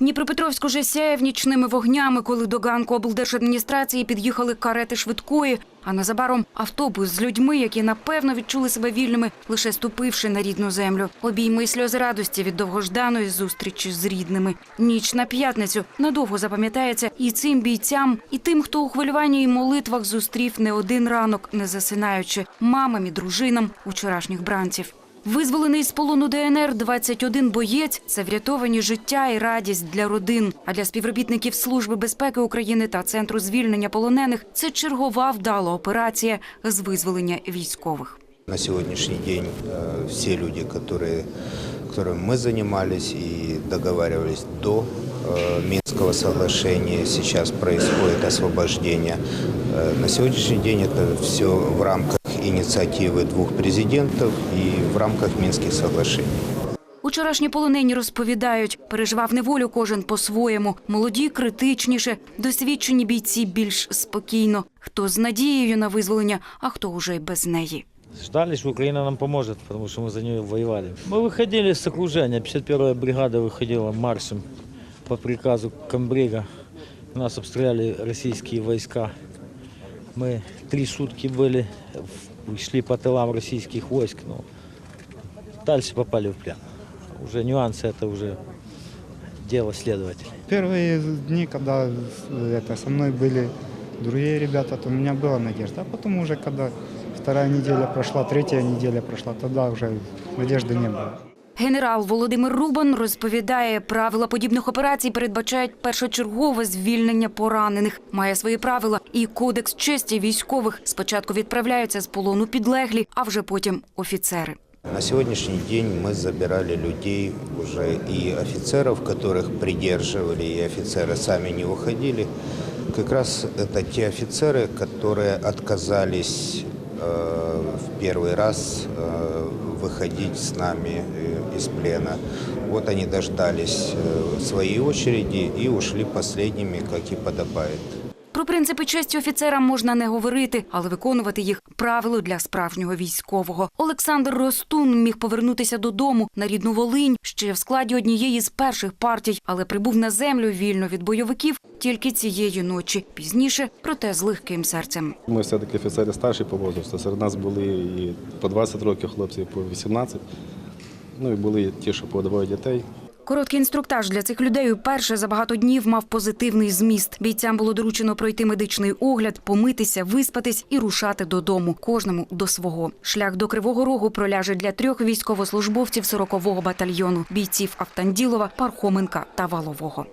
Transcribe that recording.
Дніпропетровськ уже сяяв нічними вогнями, коли до ганку облдержадміністрації під'їхали карети швидкої, а незабаром автобус з людьми, які напевно відчули себе вільними, лише ступивши на рідну землю. Обійми й сльози радості від довгожданої зустрічі з рідними. Ніч на п'ятницю надовго запам'ятається і цим бійцям, і тим, хто у хвилюванні і молитвах зустрів не один ранок, не засинаючи мамам і дружинам вчорашніх бранців. Визволений з полону ДНР 21 боєць це врятовані життя і радість для родин. А для співробітників Служби безпеки України та центру звільнення полонених це чергова вдала операція з визволення військових. На сегодняшний день э, все люди, которые, которыми мы занимались и договаривались до э, Минского соглашения, сейчас происходит освобождение. Э, на сегодняшний день это все в рамках инициативы двух президентов и в рамках Минских соглашений. Учорашні полонені розповідають, переживав неволю кожен по-своєму. Молоді критичніше, досвідчені бійці більш спокійно. Хто з надією на визволення, а хто уже й без неї. Ждали, что Украина нам поможет, потому что мы за нее воевали. Мы выходили с окружения. 51-я бригада выходила маршем по приказу комбрига. Нас обстреляли российские войска. Мы три сутки были, шли по тылам российских войск. Но дальше попали в плен. Уже нюансы, это уже дело следователей. Первые дни, когда это, со мной были другие ребята, то у меня была надежда. А потом уже, когда вторая неделя прошла, третья неделя прошла, тогда уже надежды не было. Генерал Володимир Рубан розповідає, правила подібних операцій передбачають першочергове звільнення поранених. Має свої правила і кодекс честі військових. Спочатку відправляються з полону підлеглі, а вже потім офіцери. На сегодняшний день мы забирали людей уже и офицеров, которых придерживали, и офицеры сами не уходили. Как раз это те офицеры, которые отказались э, в первый раз э, выходить с нами э, из плена. Вот они дождались э, своей очереди и ушли последними, как и подобает. Про принципи честі офіцерам можна не говорити, але виконувати їх правило для справжнього військового. Олександр Ростун міг повернутися додому на рідну Волинь ще в складі однієї з перших партій, але прибув на землю вільно від бойовиків тільки цієї ночі. Пізніше, проте з легким серцем. Ми все-таки офіцери старші по возрасту. Серед нас були і по 20 років хлопці, і по 18. Ну і були ті, що по двоє дітей. Короткий інструктаж для цих людей вперше за багато днів мав позитивний зміст. Бійцям було доручено пройти медичний огляд, помитися, виспатись і рушати додому. Кожному до свого. Шлях до Кривого Рогу проляже для трьох військовослужбовців 40-го батальйону бійців Автанділова, Пархоменка та Валового.